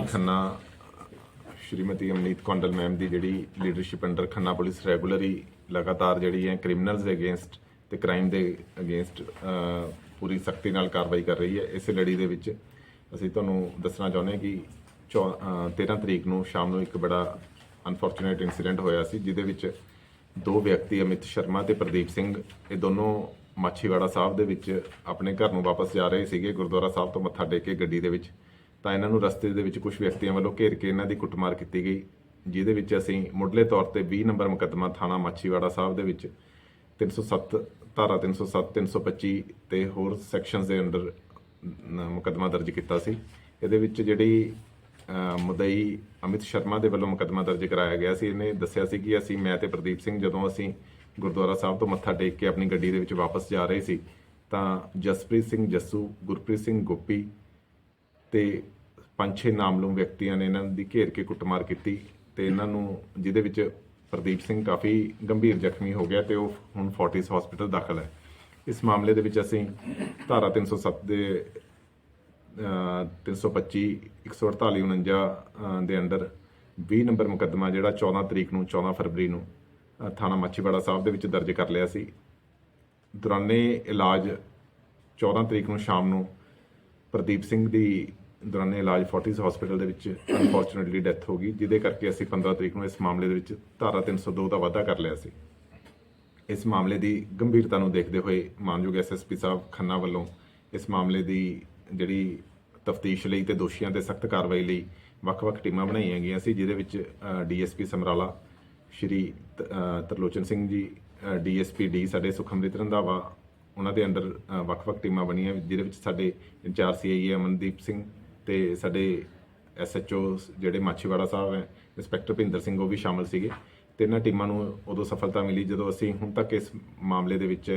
Khanna, Shrimati Amneet Kondal ma'am ਦੀ ਜਿਹੜੀ leadership under Khanna police regularly ਲਗਾਤਾਰ ਜਿਹੜੀ ਹੈ ਕ੍ਰਿਮੀਨਲਸ ਦੇ ਅਗੇਂਸਟ ਤੇ ਕ੍ਰਾਈਮ ਦੇ ਅਗੇਂਸਟ ਪੂਰੀ ਸਖਤੀ ਨਾਲ ਕਾਰਵਾਈ ਕਰ ਰਹੀ ਹੈ। ਇਸੇ ਲੜੀ ਦੇ ਵਿੱਚ ਅਸੀਂ ਤੁਹਾਨੂੰ ਦੱਸਣਾ ਚਾਹੁੰਦੇ ਹਾਂ ਕਿ ਚੌ- ਅਹ 13 ਤਰੀਕ ਨੂੰ ਸ਼ਾਮ ਨੂੰ ਇੱਕ ਬੜਾ ਅਨਫੋਰਚੂਨੇਟ ਇਨਸੀਡੈਂਟ ਹੋਇਆ ਸੀ, ਜਿਹਦੇ ਵਿੱਚ ਦੋ ਵਿਅਕਤੀ, ਅਮਿਤ ਸ਼ਰਮਾ ਤੇ ਪ੍ਰਦੀਪ ਸਿੰਘ, ਇਹ ਦੋਨੋਂ ਮਾਛੀਵਾੜਾ ਸਾਹਿਬ ਦੇ ਵਿੱਚ ਆਪਣੇ ਘਰ ਨੂੰ ਵਾਪਸ ਜਾ ਰਹੇ ਸੀਗੇ। ਗੁਰਦੁਆਰਾ ਸਾਹਿਬ ਤੋਂ ਮੱਥਾ ਟੇਕ ਕੇ ਗੱਡੀ ਦੇ ਵਿੱਚ ਤਾਂ ਇਹਨਾਂ ਨੂੰ ਰਸਤੇ ਦੇ ਵਿੱਚ ਕੁਝ ਵਿਅਕਤੀਆਂ ਵੱਲੋਂ ਘੇਰ ਕੇ ਇਹਨਾਂ ਦੀ ਕੁੱਟਮਾਰ ਕੀਤੀ ਗਈ, ਜਿਹਦੇ ਵਿੱਚ ਅਸੀਂ ਮੁੱਢਲੇ ਤੌਰ ਤੇ 20 ਨੰਬਰ ਮੁਕੱਦਮਾ ਥਾਣਾ ਮਾਛੀਵਾੜਾ ਸਾਹਿਬ ਦੇ ਵਿੱਚ 307 ਧਾਰਾ 307 325 ਤੇ ਹੋਰ ਸੈਕਸ਼ਨਸ ਦੇ ਅੰਦਰ ਮੁਕੱਦਮਾ ਦਰਜ ਕੀਤਾ ਸੀ। ਇਹਦੇ ਵਿੱਚ ਜਿਹੜੀ ਮੁਦਈ ਅਮਿਤ ਸ਼ਰਮਾ ਦੇ ਵੱਲੋਂ ਮੁਕੱਦਮਾ ਦਰਜ ਕਰਾਇਆ ਗਿਆ ਸੀ। ਇਹਨੇ ਦੱਸਿਆ ਸੀ ਕਿ ਅਸੀਂ, ਮੈਂ ਤੇ ਪ੍ਰਦੀਪ ਸਿੰਘ ਜਦੋਂ ਅਸੀਂ ਗੁਰਦੁਆਰਾ ਸਾਹਿਬ ਤੋਂ ਮੱਥਾ ਟੇਕ ਕੇ ਆਪਣੀ ਗੱਡੀ ਦੇ ਵਿੱਚ ਵਾਪਸ ਜਾ ਰਹੇ ਸੀ, ਤਾਂ ਜਸਪ੍ਰੀਤ ਸਿੰਘ ਜੱਸੂ, ਗੁਰਪ੍ਰੀਤ ਸਿੰਘ ਗੋਪੀ ਤੇ ਪੰਜ ਛੇ ਨਾਮਲੂਮ ਵਿਅਕਤੀਆਂ ਨੇ ਇਹਨਾਂ ਦੀ ਘੇਰ ਕੇ ਕੁੱਟਮਾਰ ਕੀਤੀ ਤੇ ਇਹਨਾਂ ਨੂੰ ਜਿਹਦੇ ਵਿੱਚ ਪ੍ਰਦੀਪ ਸਿੰਘ ਕਾਫੀ ਗੰਭੀਰ ਜ਼ਖਮੀ ਹੋ ਗਿਆ ਤੇ ਉਹ ਹੁਣ ਫੋਰਟਿਸ ਹਸਪੀਟਲ ਦਾਖਲ ਹੈ। ਇਸ ਮਾਮਲੇ ਦੇ ਵਿੱਚ ਅਸੀਂ ਧਾਰਾ 307 ਦੇ ਅਹ, 325 148 49 ਅਹ, ਦੇ ਅੰਡਰ 20 ਨੰਬਰ ਮੁਕੱਦਮਾ ਜਿਹੜਾ 14 ਤਰੀਕ ਨੂੰ 14 ਫਰਵਰੀ ਨੂੰ ਥਾਣਾ ਮਾਛੀਵਾੜਾ ਸਾਹਿਬ ਦੇ ਵਿੱਚ ਦਰਜ ਕਰ ਲਿਆ ਸੀ। ਦੌਰਾਨੇ ਇਲਾਜ 14 ਤਰੀਕ ਨੂੰ ਸ਼ਾਮ ਨੂੰ ਪ੍ਰਦੀਪ ਸਿੰਘ ਦੀ ਦੌਰਾਨੇ ਇਲਾਜ ਫੋਰਟਿਸ ਹਸਪੀਟਲ ਦੇ ਵਿੱਚ ਅਨਫੋਰਚੂਨੇਟਲੀ ਡੈਥ ਹੋ ਗਈ, ਜਿਹਦੇ ਕਰਕੇ ਅਸੀਂ 15 ਤਰੀਕ ਨੂੰ ਇਸ ਮਾਮਲੇ ਦੇ ਵਿੱਚ ਧਾਰਾ 302 ਦਾ ਵਾਅਦਾ ਕਰ ਲਿਆ ਸੀ। ਇਸ ਮਾਮਲੇ ਦੀ ਗੰਭੀਰਤਾ ਨੂੰ ਦੇਖਦੇ ਹੋਏ ਮਾਨਯੋਗ ਐਸਐਸਪੀ ਸਾਹਿਬ ਖੰਨਾ ਵੱਲੋਂ ਇਸ ਮਾਮਲੇ ਦੀ ਜਿਹੜੀ ਤਫਤੀਸ਼ ਲਈ ਤੇ ਦੋਸ਼ੀਆਂ ਤੇ ਸਖਤ ਕਾਰਵਾਈ ਲਈ ਵੱਖ-ਵੱਖ ਟੀਮਾਂ ਬਣਾਈਆਂ ਗਈਆਂ ਸੀ, ਜਿਹਦੇ ਵਿੱਚ DSP Samrala, Shri Tarlochan Singh ji DSP D ਸਾਡੇ ਸੁਖਮ੍ਰਿਤ ਰੰਧਾਵਾ, ਉਹਨਾਂ ਦੇ ਅੰਡਰ ਵੱਖ-ਵੱਖ ਟੀਮਾਂ ਬਣੀਆਂ, ਜਿਹਦੇ ਵਿੱਚ ਸਾਡੇ ਇੰਚਾਰਜ ਸੀਆਈਏ ਅਮਨਦੀਪ ਸਿੰਘ ਤੇ ਸਾਡੇ ਐਸਐਚਓ ਜਿਹੜੇ ਮਾਛੀਵਾੜਾ ਸਾਹਿਬ ਹੈ, ਇੰਸਪੈਕਟਰ ਭਿੰਦਰ ਸਿੰਘ ਉਹ ਵੀ ਸ਼ਾਮਲ ਸੀਗੇ ਤੇ ਇਹਨਾਂ ਟੀਮਾਂ ਨੂੰ ਉਦੋਂ ਸਫਲਤਾ ਮਿਲੀ ਜਦੋਂ ਅਸੀਂ ਹੁਣ ਤੱਕ ਇਸ ਮਾਮਲੇ ਦੇ ਵਿੱਚ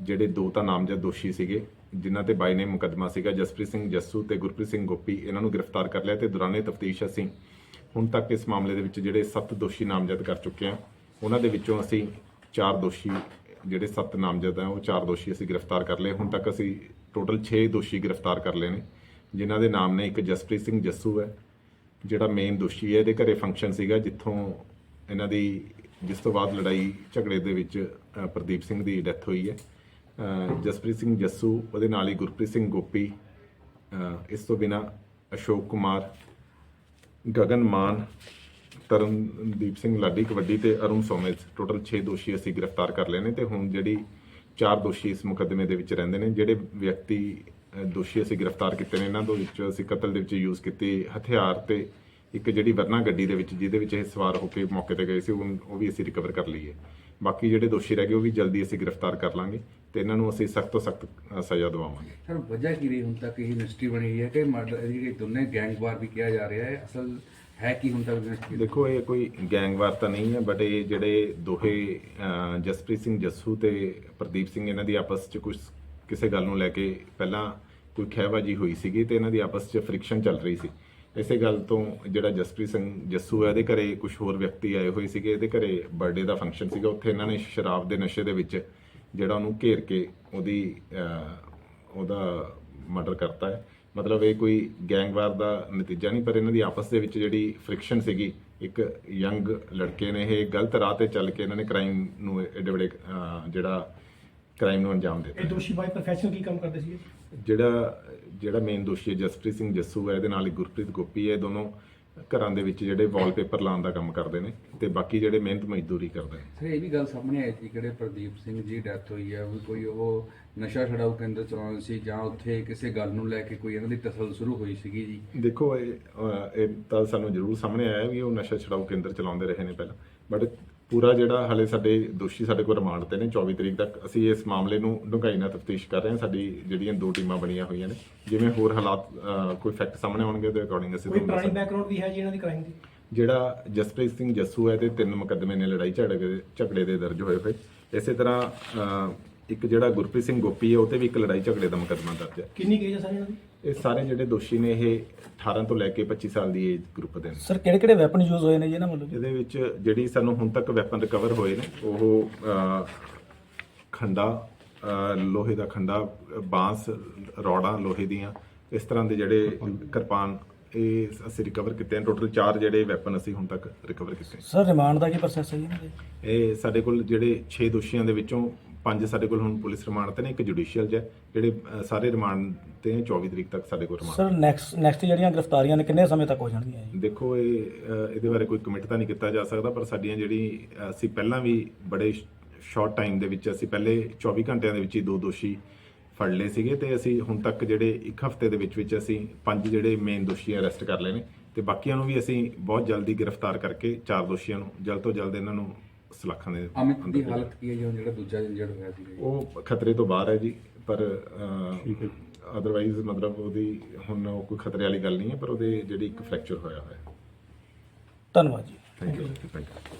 ਜਿਹੜੇ ਦੋ ਤਾਂ ਨਾਮਜ਼ਦ ਦੋਸ਼ੀ ਸੀਗੇ, ਜਿਨ੍ਹਾਂ ਤੇ ਬਾਈ ਨੇ ਮੁਕੱਦਮਾ ਸੀਗਾ, ਜਸਪ੍ਰੀਤ ਸਿੰਘ ਜੱਸੂ ਤੇ ਗੁਰਪ੍ਰੀਤ ਸਿੰਘ ਗੋਪੀ, ਇਹਨਾਂ ਨੂੰ ਗ੍ਰਿਫਤਾਰ ਕਰ ਲਿਆ ਤੇ ਦੌਰਾਨੇ ਤਫਤੀਸ਼ ਅਸੀਂ ਹੁਣ ਤੱਕ ਇਸ ਮਾਮਲੇ ਦੇ ਵਿੱਚ ਜਿਹੜੇ 7 ਦੋਸ਼ੀ ਨਾਮਜ਼ਦ ਕਰ ਚੁੱਕੇ ਹਾਂ, ਉਹਨਾਂ ਦੇ ਵਿੱਚੋਂ ਅਸੀਂ 4 ਦੋਸ਼ੀ, ਜਿਹੜੇ 7 ਨਾਮਜ਼ਦ ਆ ਉਹ 4 ਦੋਸ਼ੀ ਅਸੀਂ ਗ੍ਰਿਫਤਾਰ ਕਰ ਲਏ। ਹੁਣ ਤੱਕ ਅਸੀਂ ਟੋਟਲ 6 ਦੋਸ਼ੀ ਗ੍ਰਿਫਤਾਰ ਕਰ ਲਏ ਨੇ। ਜਿਨ੍ਹਾਂ ਦੇ ਨਾਮ ਨੇ, ਇੱਕ ਜਸਪ੍ਰੀਤ ਸਿੰਘ ਜੱਸੂ ਹੈ, ਜਿਹੜਾ ਮੇਨ ਦੋਸ਼ੀ ਹੈ, ਇਹਦੇ ਘਰੇ ਫੰਕਸ਼ਨ ਸੀਗਾ, ਜਿੱਥੋਂ ਇਹਨਾਂ ਦੀ ਜਿਸ ਤੋਂ ਬਾਅਦ ਲੜਾਈ ਝਗੜੇ ਦੇ ਵਿੱਚ ਪ੍ਰਦੀਪ ਸਿੰਘ ਦੀ ਡੈਥ ਹੋਈ ਹੈ। ਜਸਪ੍ਰੀਤ ਸਿੰਘ ਜੱਸੂ, ਉਹਦੇ ਨਾਲ ਹੀ ਗੁਰਪ੍ਰੀਤ ਸਿੰਘ ਗੋਪੀ ਇਸ ਤੋਂ ਬਿਨਾ ਅਸ਼ੋਕ ਕੁਮਾਰ, ਗਗਨ ਮਾਨ, ਤਰਨਦੀਪ ਸਿੰਘ ਲਾਡੀ ਕਬੱਡੀ ਤੇ ਅਰੁਣ ਸੋਮੇਜ ਟੋਟਲ 6 ਦੋਸ਼ੀ ਅਸੀਂ ਗ੍ਰਿਫਤਾਰ ਕਰ ਲਏ ਨੇ ਤੇ ਹੁਣ ਜਿਹੜੀ ਚਾਰ ਦੋਸ਼ੀ ਇਸ ਮੁਕੱਦਮੇ ਦੇ ਵਿੱਚ ਰਹਿੰਦੇ ਨੇ, ਜਿਹੜੇ ਵਿਅਕਤੀ ਦੋਸ਼ੀ ਅਸੀਂ ਗ੍ਰਿਫਤਾਰ ਕੀਤੇ ਨੇ। ਇਹਨਾਂ ਦੇ ਵਿੱਚ ਅਸੀਂ ਕਤਲ ਦੇ ਵਿੱਚ ਯੂਜ਼ ਕੀਤੇ ਹਥਿਆਰ ਤੇ ਇੱਕ ਜਿਹੜੀ ਵਰਨਾ ਗੱਡੀ ਦੇ ਵਿੱਚ ਜਿਹਦੇ ਵਿੱਚ ਇਹ ਸਵਾਰ ਹੋ ਕੇ ਮੌਕੇ ਤੇ ਗਏ ਸੀ ਉਹ ਵੀ ਅਸੀਂ ਰਿਕਵਰ ਕਰ ਲਈਏ। ਬਾਕੀ ਜਿਹੜੇ ਦੋਸ਼ੀ ਰਹਿ ਗਏ ਉਹ ਵੀ ਜਲਦੀ ਅਸੀਂ ਗ੍ਰਿਫਤਾਰ ਕਰ ਲਾਂਗੇ ਤੇ ਇਹਨਾਂ ਨੂੰ ਅਸੀਂ ਸਖਤ ਤੋਂ ਸਖਤ ਸਜ਼ਾ ਦਿਵਾਵਾਂਗੇ। ਸਰ ਵਜ੍ਹਾ ਕੀ ਰਹੀ ਹੁਣ ਤੱਕ ਇਹ ਮਿਸਟਰੀ ਬਣੀ ਹੈ ਕਿ ਮਰਡਰ ਜਿਹੜੀ ਦੋਨੇ ਗੈਂਗਵਾਰ ਵੀ ਕਿਹਾ ਜਾ ਰਿਹਾ ਹੈ ਅਸਲ ਹੈ ਕੀ ਹੁਣ ਤੱਕ ਦੇਖੋ ਇਹ ਕੋਈ ਗੈਂਗਵਾਰ ਤਾਂ ਨਹੀਂ ਹੈ ਬਟ ਇਹ ਜਿਹੜੇ ਦੋਹੇ ਜਸਪ੍ਰੀਤ ਸਿੰਘ ਜੱਸੂ ਤੇ ਪ੍ਰਦੀਪ ਸਿੰਘ ਇਹਨਾਂ ਦੀ ਆਪਸ 'ਚ ਕੁਝ ਕਿਸੇ ਗੱਲ ਨੂੰ ਲੈ ਕੇ ਪਹਿਲਾਂ ਕੋਈ ਖਹਿਬਾਜੀ ਹੋਈ ਸੀਗੀ ਤੇ ਇਹਨਾਂ ਦੀ ਆਪਸ 'ਚ ਫ੍ਰਿਕਸ਼ਨ ਚੱਲ ਰਹੀ ਸੀ। ਇਸੇ ਗੱਲ ਤੋਂ ਜਿਹੜਾ ਜਸਪ੍ਰੀਤ ਸਿੰਘ ਜੱਸੂ ਹੈ, ਇਹਦੇ ਘਰੇ ਕੁਝ ਹੋਰ ਵਿਅਕਤੀ ਆਏ ਹੋਏ ਸੀਗੇ, ਇਹਦੇ ਘਰੇ ਬਰਥਡੇ ਦਾ ਫੰਕਸ਼ਨ ਸੀਗਾ। ਉੱਥੇ ਇਹਨਾਂ ਨੇ ਸ਼ਰਾਬ ਦੇ ਨਸ਼ੇ ਦੇ ਵਿੱਚ ਜਿਹੜਾ ਉਹਨੂੰ ਘੇਰ ਕੇ ਉਹਦੀ ਉਹਦਾ ਮਰਡਰ ਕਰਤਾ ਹੈ। ਮਤਲਬ ਇਹ ਕੋਈ ਗੈਂਗਵਾਰ ਦਾ ਨਤੀਜਾ ਨਹੀਂ, ਪਰ ਇਹਨਾਂ ਦੀ ਆਪਸ ਦੇ ਵਿੱਚ ਜਿਹੜੀ ਫ੍ਰਿਕਸ਼ਨ ਸੀਗੀ, ਇੱਕ ਯੰਗ ਲੜਕੇ ਨੇ ਇਹ ਗਲਤ ਰਾਹ ਤੇ ਚੱਲ ਕੇ ਇਹਨਾਂ ਨੇ ਕ੍ਰਾਈਮ ਨੂੰ ਏਡੇ ਵੱਡੇ ਜਿਹੜਾ ਕ੍ਰਾਈਮ ਨੂੰ ਅੰਜਾਮ ਦਿੱਤਾ ਇਹ ਦੋਸ਼ੀ ਬਾਈ ਪ੍ਰੋਫੈਸ਼ਨ ਕੀ ਕੰਮ ਕਰਦੇ ਸੀਗੇ ਜਿਹੜਾ ਜਿਹੜਾ ਮੇਨ ਦੋਸ਼ੀ ਹੈ ਜਸਪ੍ਰੀਤ ਸਿੰਘ ਜੱਸੂ ਹੈ ਇਹਦੇ ਨਾਲ ਹੀ ਗੁਰਪ੍ਰੀਤ ਗੋਪੀ ਹੈ ਦੋਨੋਂ ਘਰਾਂ ਦੇ ਵਿੱਚ ਜਿਹੜੇ ਵਾਲਪੇਪਰ ਲਾਉਣ ਦਾ ਕੰਮ ਕਰਦੇ ਨੇ ਤੇ ਬਾਕੀ ਜਿਹੜੇ ਮਿਹਨਤ ਮਜ਼ਦੂਰੀ ਕਰਦੇ ਨੇ। ਸਰ ਇਹ ਵੀ ਗੱਲ ਸਾਹਮਣੇ ਆਈ ਸੀ ਕਿਹੜੇ ਪ੍ਰਦੀਪ ਸਿੰਘ ਜੀ ਡੈਥ ਹੋਈ ਹੈ ਵੀ ਕੋਈ ਉਹ ਨਸ਼ਾ ਛਡਾਊ ਕੇਂਦਰ ਚਲਾਉਣ ਸੀ ਜਾਂ ਉੱਥੇ ਕਿਸੇ ਗੱਲ ਨੂੰ ਲੈ ਕੇ ਕੋਈ ਇਹਨਾਂ ਦੀ ਤਸਲ ਸ਼ੁਰੂ ਹੋਈ ਸੀਗੀ ਜੀ? ਦੇਖੋ ਇਹ ਅਹ, ਇਹ ਤਾਂ ਸਾਨੂੰ ਜ਼ਰੂਰ ਸਾਹਮਣੇ ਆਇਆ ਵੀ ਉਹ ਨਸ਼ਾ ਛਡਾਊ ਕੇਂਦਰ ਚਲਾਉਂਦੇ ਰਹੇ ਨੇ ਪਹਿਲਾਂ ਬਟ ਪੂਰਾ ਜਿਹੜਾ ਹਲੇ ਸਾਡੇ ਦੋਸ਼ੀ ਸਾਡੇ ਕੋਲ ਰਿਮਾਂਡ ਤੇ ਨੇ 24 ਤਰੀਕ ਤੱਕ ਅਸੀਂ ਇਸ ਮਾਮਲੇ ਨੂੰ ਡੂੰਘਾਈ ਨਾਲ ਤਫਤੀਸ਼ ਕਰ ਰਹੇ ਹਾਂ। ਸਾਡੀ ਜਿਹੜੀਆਂ ਦੋ ਟੀਮਾਂ ਬਣੀਆਂ ਹੋਈਆਂ ਨੇ ਜਿਵੇਂ ਹੋਰ ਹਾਲਾਤ ਕੋਈ ਫੈਕਟ ਸਾਹਮਣੇ ਆਉਣਗੇ ਉਹਦੇ ਅਕੋਰਡਿੰਗ ਅਸੀਂ ਕੋਈ ਤੁਹਾਨੂੰ ਪੁਰਾਣੀ ਦੱਸਾਂਗੇ। ਬੈਕਗ੍ਰਾਉਂਡ ਵੀ ਹੈ ਜੀ ਇਹਨਾਂ ਦੀ ਕ੍ਰਾਈਮ ਦੀ? ਜਿਹੜਾ ਜਸਪ੍ਰੀਤ ਸਿੰਘ ਜੱਸੂ ਹੈ ਤੇ ਤਿੰਨ ਮੁਕੱਦਮੇ ਨੇ ਲੜਾਈ ਝਗੜੇ ਦੇ ਝਗੜੇ ਦੇ ਦਰਜ ਹੋਏ ਹੋਏ। ਇਸੇ ਤਰ੍ਹਾਂ ਇੱਕ ਜਿਹੜਾ ਗੁਰਪ੍ਰੀਤ ਸਿੰਘ ਗੋਪੀ ਹੈ ਉਹ ਤੇ ਵੀ ਇੱਕ ਲੜਾਈ ਝਗੜੇ ਦਾ ਮੁਕੱਦਮਾ ਦਰਜ ਹੈ। ਕਿੰਨੀ ਕੇਜ ਹੈ ਸਰ ਇਹਨਾਂ ਦੀ? ਇਹ ਸਾਰੇ ਜਿਹੜੇ ਦੋਸ਼ੀ ਨੇ ਇਹ 18 ਤੋਂ ਲੈ ਕੇ 25 ਸਾਲ ਦੀ ਏਜ ਗਰੁੱਪ ਦੇ ਨੇ। ਸਰ ਕਿਹੜੇ ਕਿਹੜੇ ਵੈਪਨ ਯੂਜ਼ ਹੋਏ ਨੇ ਜੀ ਇਹਨਾਂ ਵੱਲੋਂ ਇਹਦੇ ਵਿੱਚ ਜਿਹੜੀ ਸਾਨੂੰ ਹੁਣ ਤੱਕ ਵੈਪਨ ਰਿਕਵਰ ਹੋਏ ਨੇ ਉਹ ਅਹ, ਖੰਡਾ ਅਹ, ਲੋਹੇ ਦਾ ਖੰਡਾ ਬਾਂਸ ਰੋੜਾਂ ਲੋਹੇ ਦੀਆਂ ਇਸ ਤਰ੍ਹਾਂ ਦੇ ਜਿਹੜੇ ਕਿਰਪਾਨ ਇਹ ਅਸੀਂ ਰਿਕਵਰ ਕੀਤੇ ਹਨ ਟੋਟਲ 4 ਜਿਹੜੇ ਵੈਪਨ ਅਸੀਂ ਹੁਣ ਤੱਕ ਰਿਕਵਰ ਕੀਤੇ। ਸਰ ਰਿਮਾਂਡ ਦਾ ਕੀ ਪ੍ਰੋਸੈਸ ਹੈ ਜੀ ਇਹਨਾਂ ਦੇ? ਇਹ ਸਾਡੇ ਕੋਲ ਜਿਹੜੇ 6 ਦੋਸ਼ੀਆਂ ਦੇ ਵਿੱਚੋਂ ਪੰਜ ਸਾਡੇ ਕੋਲ ਹੁਣ ਪੁਲਿਸ ਰਿਮਾਂਡ ਤੇ ਨੇ ਇੱਕ ਜੁਡੀਸ਼ੀਅਲ ਹੈ ਜਿਹੜੇ ਅ, ਸਾਰੇ ਰਿਮਾਂਡ ਤੇ ਨੇ 24 ਤਰੀਕ ਤੱਕ ਸਾਡੇ ਕੋਲ ਰਿਮਾਂਡ ਸਰ ਨੈਕਸਟ ਨੈਕਸਟ ਜਿਹੜੀਆਂ ਗ੍ਰਿਫਤਾਰੀਆਂ ਨੇ ਕਿੰਨੇ ਸਮੇਂ ਤੱਕ ਹੋ ਜਾਣਗੀਆਂ ਜੀ ਦੇਖੋ ਇਹ ਅ, ਇਹਦੇ ਬਾਰੇ ਕੋਈ ਕਮਿਟ ਤਾਂ ਨਹੀਂ ਕੀਤਾ ਜਾ ਸਕਦਾ ਪਰ ਸਾਡੀਆਂ ਜਿਹੜੀ ਅ, ਅਸੀਂ ਪਹਿਲਾਂ ਵੀ ਬੜੇ ਸ਼ਾਰਟ ਟਾਈਮ ਦੇ ਵਿੱਚ ਅਸੀਂ ਪਹਿਲੇ 24 ਘੰਟਿਆਂ ਦੇ ਵਿੱਚ ਹੀ ਦੋ ਦੋਸ਼ੀ ਫੜ ਲਏ ਸੀਗੇ ਤੇ ਅਸੀਂ ਹੁਣ ਤੱਕ ਜਿਹੜੇ ਇੱਕ ਹਫ਼ਤੇ ਦੇ ਵਿੱਚ ਵਿੱਚ ਅਸੀਂ ਪੰਜ ਜਿਹੜੇ ਮੇਨ ਦੋਸ਼ੀ ਅਰੈਸਟ ਕਰ ਲਏ ਨੇ ਤੇ ਬਾਕੀਆਂ ਨੂੰ ਵੀ ਅਸੀਂ ਬਹੁਤ ਜਲਦੀ ਗ੍ਰਿਫਤਾਰ ਕਰਕੇ ਚਾਰ ਦੋਸ਼ੀਆਂ ਨੂੰ ਜਲਦ ਤੋਂ ਜਲਦ ਇਹਨਾਂ ਨੂੰ ਸਲਾਖਾਂ ਦੇ ਅਮਿਤ ਦੀ ਅੰਦਰ। ਹਾਲਤ ਕੀ ਹੈ ਜੀ? ਜਿਹੜਾ ਦੂਜਾ ਇੰਜਰਡ ਹੋਇਆ ਸੀ ਉਹ ਖਤਰੇ ਤੋਂ ਬਾਹਰ ਹੈ ਜੀ ਪਰ ਅਦਰਵਾਈਜ਼ ਮਤਲਬ ਉਹਦੀ ਹੁਣ ਉਹ ਕੋਈ ਖਤਰੇ ਵਾਲੀ ਗੱਲ ਨਹੀਂ ਹੈ ਪਰ ਉਹਦੇ ਜਿਹੜੀ ਇੱਕ ਫ੍ਰੈਕਚਰ ਹੋਇਆ ਹੋਇਆ ਧੰਨਵਾਦ ਜੀ। Thank you thank you